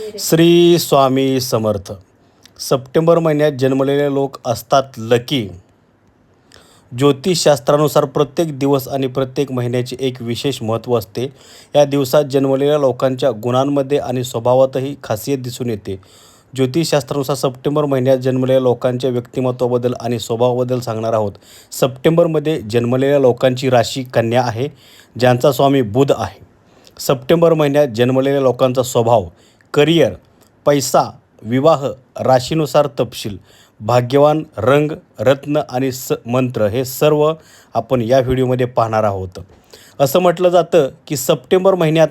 Shri Swami Samarth. September महिन्यात जन्मलेले लोक असतात लकी. ज्योतिषशास्त्रानुसार प्रत्येक दिवस आणि प्रत्येक महिन्याचे एक विशेष महत्त्व असते. या दिवसात जन्मलेल्या लोकांच्या गुणांमध्ये आणि स्वभावातही खासियत दिसून येते. ज्योतिषशास्त्रानुसार सप्टेंबर महिन्यात जन्मलेल्या लोकांच्या व्यक्तिमत्वाबद्दल आणि स्वभावाबद्दल सांगणार आहोत. सप्टेंबरमध्ये जन्मलेल्या लोकांची राशी कन्या आहे ज्यांचा स्वामी बुध आहे. सप्टेंबर महिन्यात जन्मलेल्या लोकांचा स्वभाव करिअर पैसा विवाह राशीनुसार तपशील भाग्यवान रंग रत्न आणि स मंत्र हे सर्व आपण या व्हिडिओमध्ये पाहणार आहोत. असं म्हटलं जातं की सप्टेंबर महिन्यात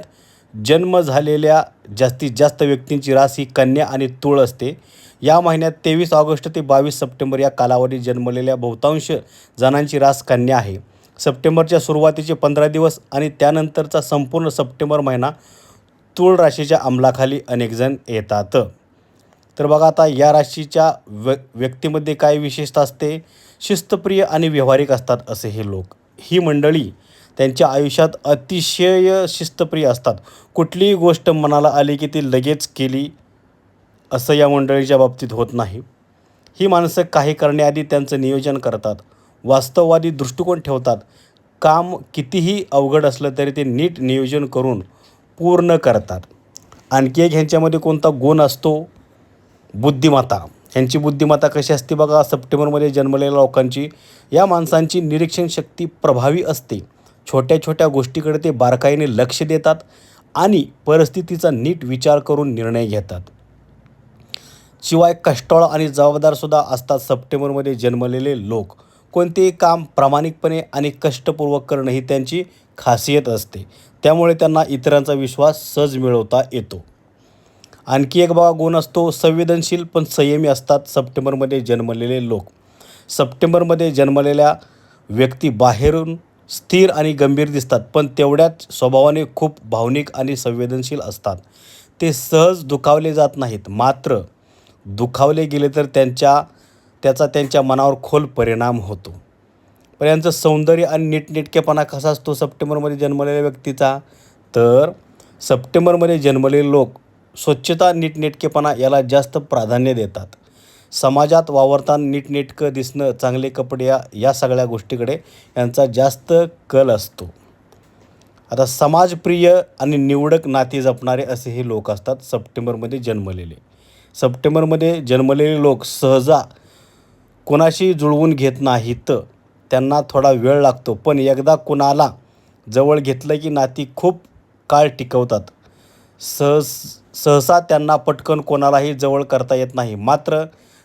जन्म झालेल्या जास्तीत जास्त व्यक्तींची रास ही कन्या आणि तूळ असते. या महिन्यात तेवीस ऑगस्ट ते बावीस सप्टेंबर या कालावधीत जन्मलेल्या बहुतांश जणांची रास कन्या आहे. सप्टेंबरच्या सुरुवातीचे पंधरा दिवस आणि त्यानंतरचा संपूर्ण सप्टेंबर महिना तूळ राशीच्या अंमलाखाली अनेकजण येतात. तर बघा आता या राशीच्या व्य व्यक्तीमध्ये काय विशेषता असते? शिस्तप्रिय आणि व्यावहारिक असतात असे हे लोक. ही मंडळी त्यांच्या आयुष्यात अतिशय शिस्तप्रिय असतात. कुठलीही गोष्ट मनाला आली की ती लगेच केली असं या मंडळीच्या बाबतीत होत नाही. ही माणसं काही करण्याआधी त्यांचं नियोजन करतात. वास्तववादी दृष्टिकोन ठेवतात. काम कितीही अवघड असलं तरी ते नीट नियोजन करून पूर्ण करतात. आणखी एक ह्यांच्यामध्ये कोणता गुण असतो? बुद्धिमत्ता. ह्यांची बुद्धिमत्ता कशी असते बघा सप्टेंबरमध्ये जन्मलेल्या लोकांची. या माणसांची निरीक्षण शक्ती प्रभावी असते. छोट्या छोट्या गोष्टीकडे ते बारकाईने लक्ष देतात आणि परिस्थितीचा नीट विचार करून निर्णय घेतात. शिवाय कष्टाळ आणि जबाबदारसुद्धा असतात सप्टेंबरमध्ये जन्मलेले लोक. कोणतेही काम प्रामाणिकपणे आणि कष्टपूर्वक करणं ही त्यांची खासियत असते. त्यामुळे त्यांना इतरांचा विश्वास सहज मिळवता येतो. आणखी एक बघा गुण असतो संवेदनशील पण संयमी असतात. सप्टेंबरमध्ये जन्मलेले लोक. सप्टेंबरमध्ये जन्मलेल्या व्यक्ती बाहेरून स्थिर आणि गंभीर दिसतात पण तेवढ्याच स्वभावाने खूप भावनिक आणि संवेदनशील असतात. ते सहज दुखावले जात नाहीत. मात्र दुखावले गेले तर त्यांच्या त्याचा त्यांच्या मनावर खोल परिणाम होतो. पण यांचं सौंदर्य आणि नीटनेटकेपणा कसा असतो? सप्टेंबरमध्ये जन्मलेल्या व्यक्तीचा. तर सप्टेंबरमध्ये जन्मलेले लोक स्वच्छता नीटनेटकेपणा याला जास्त प्राधान्य देतात. समाजात वावरताना नीटनेटकं दिसणं चांगले कपडे या या सगळ्या गोष्टीकडे यांचा जास्त कल असतो. आता समाजप्रिय आणि निवडक नाती जपणारे असे हे लोक असतात सप्टेंबरमध्ये जन्मलेले. सप्टेंबरमध्ये जन्मलेले लोक सहजा कोणाशी जुळवून घेत नाहीत. त्यांना थोडा वेळ लागतो. पण एकदा कुणाला जवळ घेतलं की नाती खूप काळ टिकवतात. सहस सहसा त्यांना पटकन कोणालाही जवळ करता येत नाही. मात्र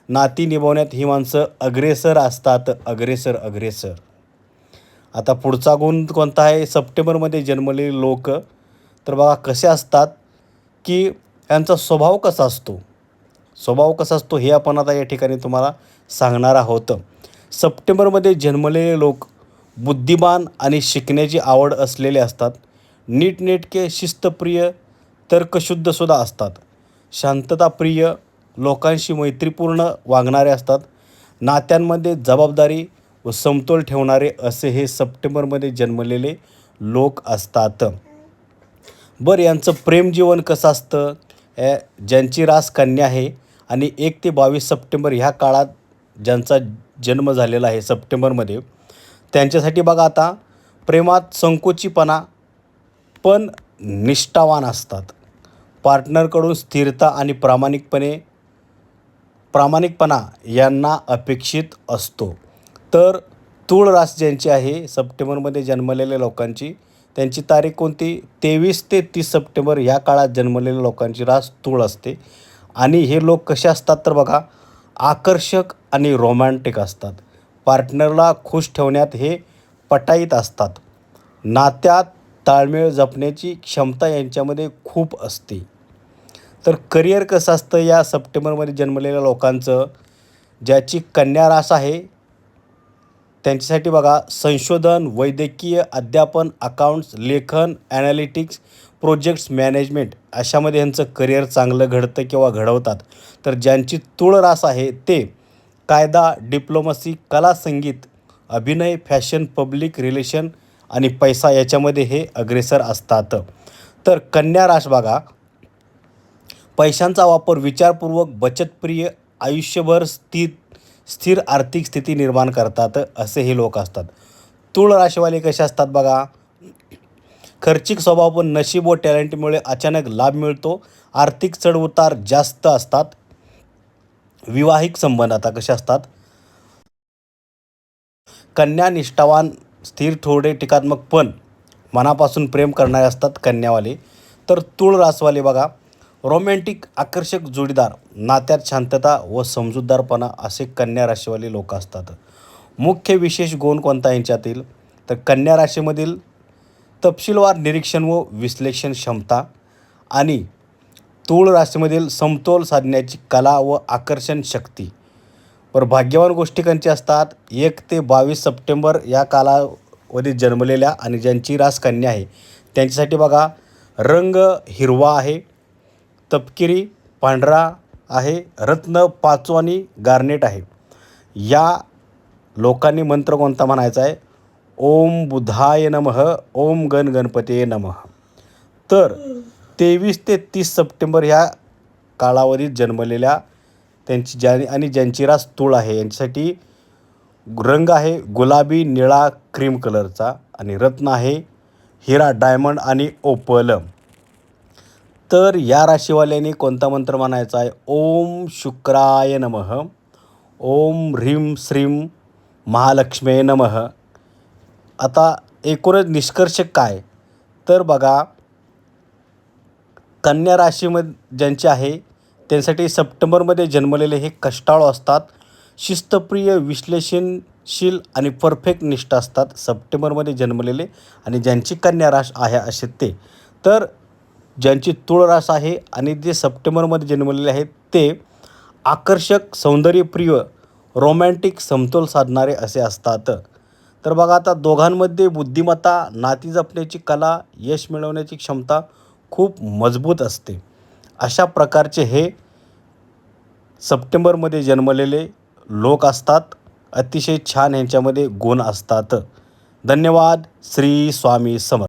नाती निभावण्यात ही माणसं अग्रेसर असतात. अग्रेसर अग्रेसर. आता पुढचा गुण कोणता आहे? सप्टेंबरमध्ये जन्मलेले लोक. तर बघा कसे असतात की यांचा स्वभाव कसा असतो? स्वभाव कसा असतो हे आपण आता या ठिकाणी तुम्हाला सांगणार आहोत. सप्टेंबरमध्ये जन्मलेले लोक बुद्धिमान आणि शिकण्याची आवड असलेले असतात. नीटनेटके शिस्तप्रिय तर्कशुद्धसुद्धा असतात. शांतताप्रिय लोकांशी मैत्रीपूर्ण वागणारे असतात. नात्यांमध्ये जबाबदारी व समतोल ठेवणारे असे हे सप्टेंबरमध्ये जन्मलेले लोक असतात. बरं यांचं प्रेमजीवन कसं असतं? ज्यांची रास कन्या आहे आणि एक ते बावीस सप्टेंबर ह्या काळात ज्यांचा जन्म झालेला आहे सप्टेंबरमध्ये त्यांच्यासाठी बघा आता प्रेमात संकोचीपणा पण निष्ठावान असतात. पार्टनरकडून स्थिरता आणि प्रामाणिकपणे प्रामाणिकपणा यांना अपेक्षित असतो. तर तूळ रास ज्यांची आहे सप्टेंबरमध्ये जन्मलेल्या लोकांची त्यांची तारीख कोणती? तेवीस ते तीस सप्टेंबर ह्या काळात जन्मलेल्या लोकांची रास तूळ असते. आणि हे लोक कसे असतात तर बघा आकर्षक आणि रोमॅन्टिक असतात. पार्टनरला खुश ठेवण्यात हे पटाईत असतात. नात्यात ताळमेळ जपण्याची क्षमता यांच्यामध्ये खूप असते. तर करिअर कसं असतं या सप्टेंबरमध्ये जन्मलेल्या लोकांचं? ज्याची कन्या रास आहे त्यांच्यासाठी बघा संशोधन वैद्यकीय अध्यापन अकाउंट्स लेखन ॲनालिटिक्स प्रोजेक्ट्स मॅनेजमेंट अशामध्ये यांचं करिअर चांगलं घडतं किंवा घडवतात. तर ज्यांची तुळ रास आहे ते कायदा डिप्लोमसी कला संगीत अभिनय फॅशन पब्लिक रिलेशन आणि पैसा याच्यामध्ये हे अग्रेसर असतात. तर कन्या राश बघा. पैशांचा वापर विचारपूर्वक बचतप्रिय आयुष्यभर स्थिर स्थिर आर्थिक स्थिती निर्माण करतात असे हे लोक असतात. तूळ राशीवाले कसे असतात बघा. खर्चिक स्वभाव पण नशीब व टॅलेंटमुळे अचानक लाभ मिळतो. आर्थिक चढउतार जास्त असतात. विवाहिक संबंध आता कसे असतात? कन्या निष्ठावान स्थिर थोडे टीकात्मक पण मनापासून प्रेम करणारे असतात कन्यावाले. तर तुळ रासवाले बघा. रोमॅन्टिक आकर्षक जोडीदार नात्यात शांतता व समजूतदारपणा असे कन्या राशीवाले लोक असतात. मुख्य विशेष गुण कोणता यांच्यातील? तर कन्या राशीमधील तपशीलवार निरीक्षण व विश्लेषण क्षमता आणि तूळ राशीमधील समतोल साधण्याची कला व आकर्षण शक्ती. पर भाग्यवान गोष्टी कंची असतात? एक ते बावीस सप्टेंबर या कालावधीत जन्मलेल्या आणि ज्यांची रासकन्या आहे त्यांच्यासाठी बघा. रंग हिरवा आहे तपकिरी पांढरा आहे रत्न पाचवानी गार्नेट आहे. या लोकांनी मंत्र कोणता म्हणायचा आहे? ओम बुधाय नमः ओम गण गणपते नमः. तर तेवीस ते तीस सप्टेंबर ह्या कालावधीत जन्मलेल्या त्यांची ज्या आणि ज्यांची रास तूळ आहे यांच्यासाठी रंग आहे गुलाबी निळा क्रीम कलरचा आणि रत्न आहे हिरा डायमंड आणि ओपल. तर या राशीवाल्यांनी कोणता मंत्र म्हणायचा आहे? ओम शुक्राय नमः. ओम ह्रीम श्रीम महालक्ष्मे नमः. आता एकूणच निष्कर्ष काय? तर बघा कन्या राशीमध्ये ज्यांचे आहे त्यांसाठी सप्टेंबरमध्ये जन्मलेले हे कष्टाळू असतात. शिस्तप्रिय विश्लेषणशील आणि परफेक्ट निष्ठ असतात. सप्टेंबरमध्ये जन्मलेले आणि ज्यांची कन्या राश आहे असे ते. तर ज्यांची तुळ रास आहे आणि जे सप्टेंबरमध्ये जन्मलेले आहेत ते आकर्षक सौंदर्यप्रिय रोमॅन्टिक समतोल साधणारे असे असतात. तर बघा आता दोघांमध्ये बुद्धिमत्ता नाती जपण्याची कला यश मिळवण्याची क्षमता खूप मजबूत असते. अशा प्रकारचे हे सप्टेंबरमध्ये जन्मलेले लोक असतात. अतिशय छान ह्यांच्यामध्ये गुण असतात. धन्यवाद. श्री स्वामी समर्थ.